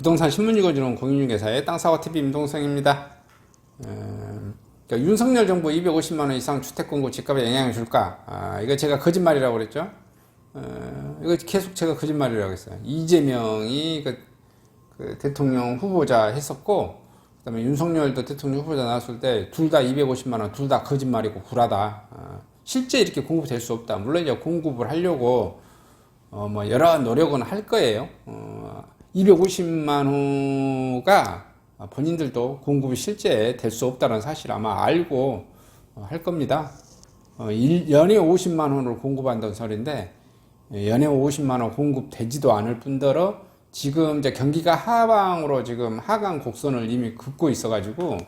부동산 신문 읽어주는 공인중개사의 땅사고TV 임동성입니다. 음, 그러니까 윤석열 정부 250만원 이상 주택공급 집값에 영향을 줄까? 아, 이거 제가 거짓말이라고 그랬죠? 어, 이거 계속 제가 거짓말이라고 했어요. 이재명이 그, 그 대통령 후보자 했었고, 그 다음에 윤석열도 대통령 후보자 나왔을 때 둘 다 250만원, 둘 다 거짓말이고 구라다. 아, 실제 이렇게 공급될 수 없다. 물론 이제 공급을 하려고 어, 뭐 여러 노력은 할 거예요. 어, 250만 호가 본인들도 공급이 실제 될 수 없다는 사실 아마 알고 어, 할 겁니다. 어, 일, 연에 50만 호를 공급한다는 소리인데 예, 연에 50만 호 공급되지도 않을 뿐더러 지금 이제 경기가 하방으로 지금 하강 곡선을 이미 긋고 있어가지고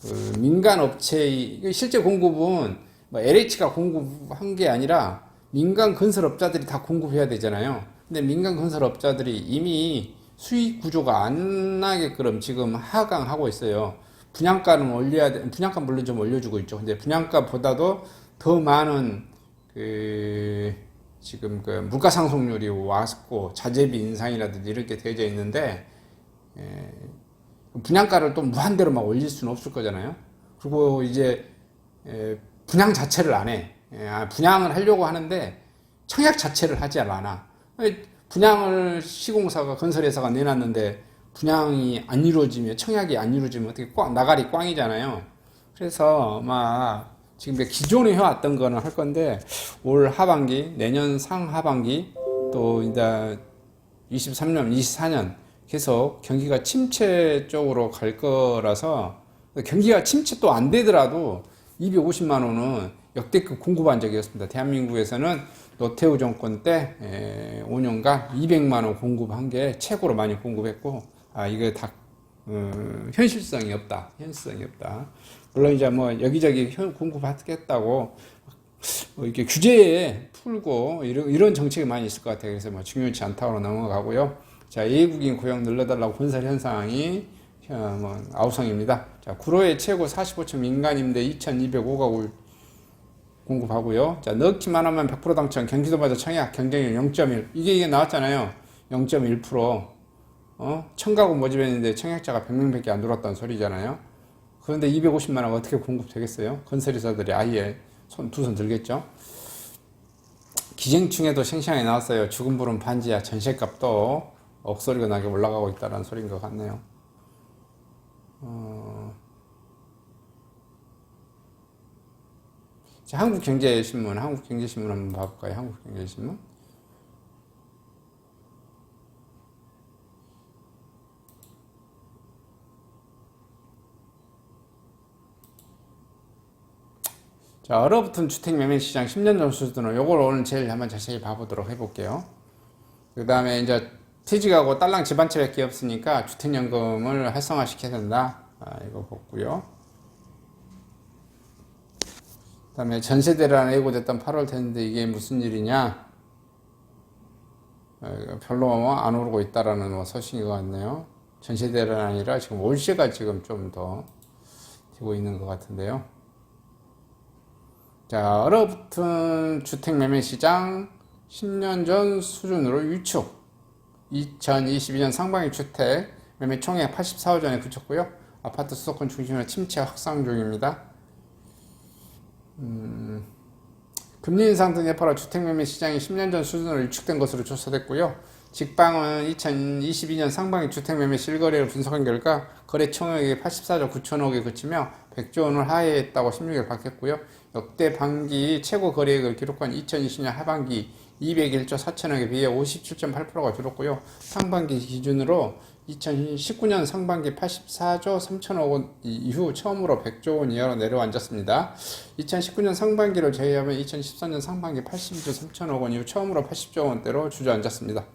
그 민간 업체의 실제 공급은 뭐 LH가 공급한 게 아니라 민간 건설업자들이 다 공급해야 되잖아요. 근데 민간 건설업자들이 이미 수익 구조가 안 나게끔 지금 하강하고 있어요. 분양가는 올려야 돼. 분양가 물론 좀 올려주고 있죠. 근데 분양가보다도 더 많은 그 지금 그 물가 상승률이 왔고 자재비 인상이라든지 이렇게 되어져 있는데 예, 분양가를 또 무한대로 막 올릴 수는 없을 거잖아요. 그리고 이제 예, 분양 자체를 안 해. 예, 아, 분양을 하려고 하는데 청약 자체를 하지 않아. 분양을 시공사가 건설회사가 내놨는데 분양이 안 이루어지면 청약이 안 이루어지면 어떻게 꽝 나가리 꽝이잖아요. 그래서 막 지금 기존에 해왔던 거는 할 건데 올 하반기 내년 상하반기 또 이제 23년 24년 계속 경기가 침체 쪽으로 갈 거라서 경기가 침체 또 안 되더라도 250만 원은 역대급 공급한 적이었습니다. 대한민국에서는 노태우 정권 때 5년간 200만 원 공급한 게 최고로 많이 공급했고 아 이게 다 어, 현실성이 없다. 현실성이 없다. 물론 이제 뭐 여기저기 공급하겠다고 뭐 이렇게 규제에 풀고 이런, 이런 정책이 많이 있을 것 같아요. 그래서 뭐 중요치 않다고 넘어가고요. 자, 외국인 고용 늘려달라고 건설 현상이 어, 뭐 아우성입니다. 자, 구로의 최고 45층 민간임대 2,205가구 공급하고요. 자, 넣기만 하면 100% 당첨, 경기도마다 청약, 경쟁률 0.1. 이게 이게 나왔잖아요. 0.1%. 어? 청가구 모집했는데 청약자가 100명 밖에 안 들어왔다는 소리잖아요. 그런데 250만 원 어떻게 공급되겠어요? 건설회사들이 아예 손, 두 손 들겠죠? 기생충에도 생생하게 나왔어요. 죽은 불은 반지하 전세값도 억소리가 나게 올라가고 있다는 소리인 것 같네요. 어... 한국경제신문, 한국경제신문 한번 봐볼까요? 한국경제신문. 자, 얼어붙은 주택 매매 시장 10년 전 수준으로 요걸 오늘 제일 한번 자세히 봐보도록 해볼게요. 그 다음에 이제 퇴직하고 딸랑 집안 채밖에 없으니까 주택연금을 활성화시켜야 된다. 아, 이거 보고요. 그 다음에 전세대란 예고됐던 8월 됐는데 이게 무슨 일이냐? 어, 별로 안 오르고 있다라는 뭐 소식인 것 같네요. 전세대란 아니라 지금 월세가 지금 좀 더 되고 있는 것 같은데요. 자, 얼어붙은 주택 매매 시장 10년 전 수준으로 유축. 2022년 상반기 주택 매매 총액 84호 전에 그쳤고요. 아파트 수도권 중심으로 침체 확산 중입니다. 음, 금리 인상 등 여파로 주택 매매 시장이 10년 전 수준으로 유축된 것으로 조사됐고요. 직방은 2022년 상반기 주택 매매 실거래를 분석한 결과 거래 총액이 84조 9천억에 그치며 100조 원을 하회했다고 16일 밝혔고요. 역대 반기 최고 거래액을 기록한 2020년 하반기 201조 4천억에 비해 57.8%가 줄었고요. 상반기 기준으로 2019년 상반기 84조 3천억 원 이후 처음으로 100조 원 이하로 내려앉았습니다. 2019년 상반기를 제외하면 2014년 상반기 82조 3천억 원 이후 처음으로 80조 원대로 주저앉았습니다.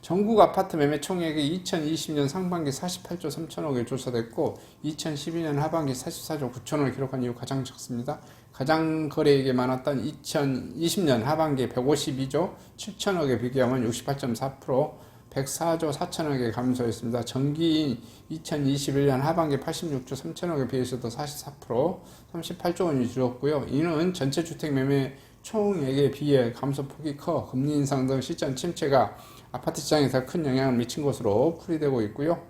전국 아파트 매매 총액이 2020년 상반기 48조 3천억에 조사됐고 2012년 하반기 44조 9천억을 기록한 이후 가장 적습니다. 가장 거래액이 많았던 2020년 하반기 152조 7천억에 비교하면 68.4% 104조 4천억에 감소했습니다. 전기인 2021년 하반기 86조 3천억에 비해서도 44% 38조 원이 줄었고요. 이는 전체 주택 매매 총액에 비해 감소폭이 커 금리 인상 등 시장 침체가 아파트 시장에 더큰 영향을 미친 것으로 풀이되고 있고요.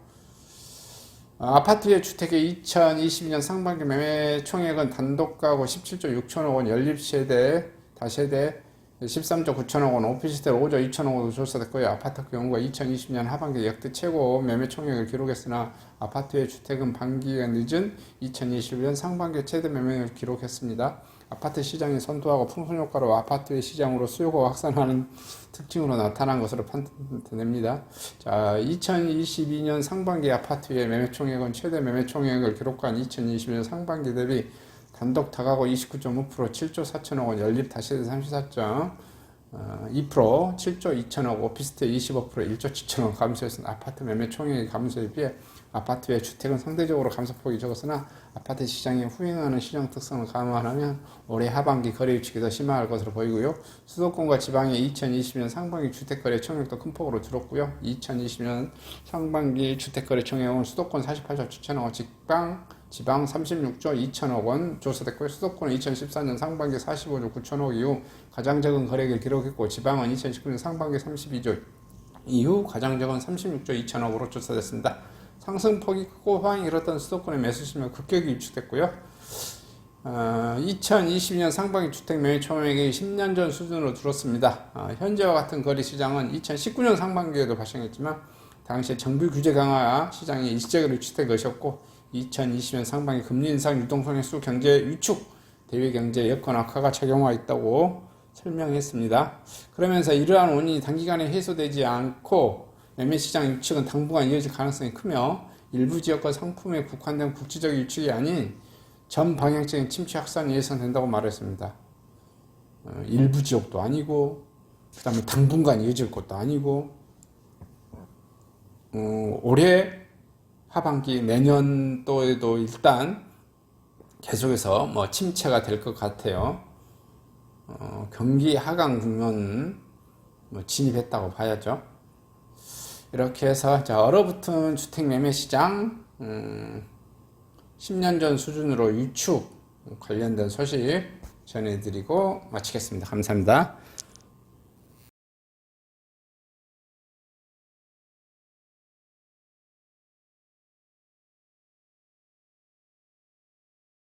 아, 아파트의 주택의 2022년 상반기 매매 총액은 단독 가구 17조 6천억 원, 연립 세대, 다세대 13조 9천억 원, 오피스텔 5조 2천억 원으로 조사됐고요. 아파트 경우가 2020년 하반기 역대 최고 매매 총액을 기록했으나 아파트의 주택은 반기가 늦은 2021년 상반기 최대 매매를 기록했습니다. 아파트 시장이 선도하고 풍선 효과로 아파트의 시장으로 수요가 확산하는 특징으로 나타난 것으로 판단됩니다. 자, 2022년 상반기 아파트의 매매 총액은 최대 매매 총액을 기록한 2021년 상반기 대비 단독 다가구 29.5% 7조 4천억 원, 연립 다시대 34점 2% 7조 2천억, 오피스텔 25% 1조 7천억 원 감소했습니다. 아파트 매매 총액의 감소에 비해 아파트의 주택은 상대적으로 감소폭이 적었으나 아파트 시장이 후행하는 시장 특성을 감안하면 올해 하반기 거래 위축이 더 심화할 것으로 보이고요. 수도권과 지방의 2020년 상반기 주택거래 총액도 큰 폭으로 줄었고요. 2020년 상반기 주택거래 총액은 수도권 48조 7천억 원, 지방 지방 36조 2천억 원 조사됐고요. 수도권은 2014년 상반기 45조 9천억 이후 가장 적은 거래액을 기록했고 지방은 2019년 상반기 32조 이후 가장 적은 36조 2천억으로 조사됐습니다. 상승폭이 크고 호황이 일었던 수도권의 매수심은 급격히 위축됐고요. 어, 2020년 상반기 주택 매매 총액이 10년 전 수준으로 줄었습니다. 어, 현재와 같은 거래 시장은 2019년 상반기에도 발생했지만 당시에 정부 규제 강화 시장이 일시적으로 위축된 것이었고 2020년 상반기 금리 인상 유동성 수 경제 위축 대외 경제 여건 악화가 작용하 있다고 설명했습니다. 그러면서 이러한 원인이 단기간에 해소되지 않고 매매 시장 위축은 당분간 이어질 가능성이 크며 일부 지역과 상품에 국한된 국지적 위축이 아닌 전 방향적인 침체 확산이 예상된다고 말했습니다. 어, 일부 지역도 아니고 그 다음에 당분간 이어질 것도 아니고 어, 올해 하반기 내년도에도 일단 계속해서 뭐 침체가 될 것 같아요. 어, 경기 하강 국면 뭐 진입했다고 봐야죠. 이렇게 해서 자, 얼어붙은 주택 매매 시장 음, 10년 전 수준으로 유축 관련된 소식 전해드리고 마치겠습니다. 감사합니다.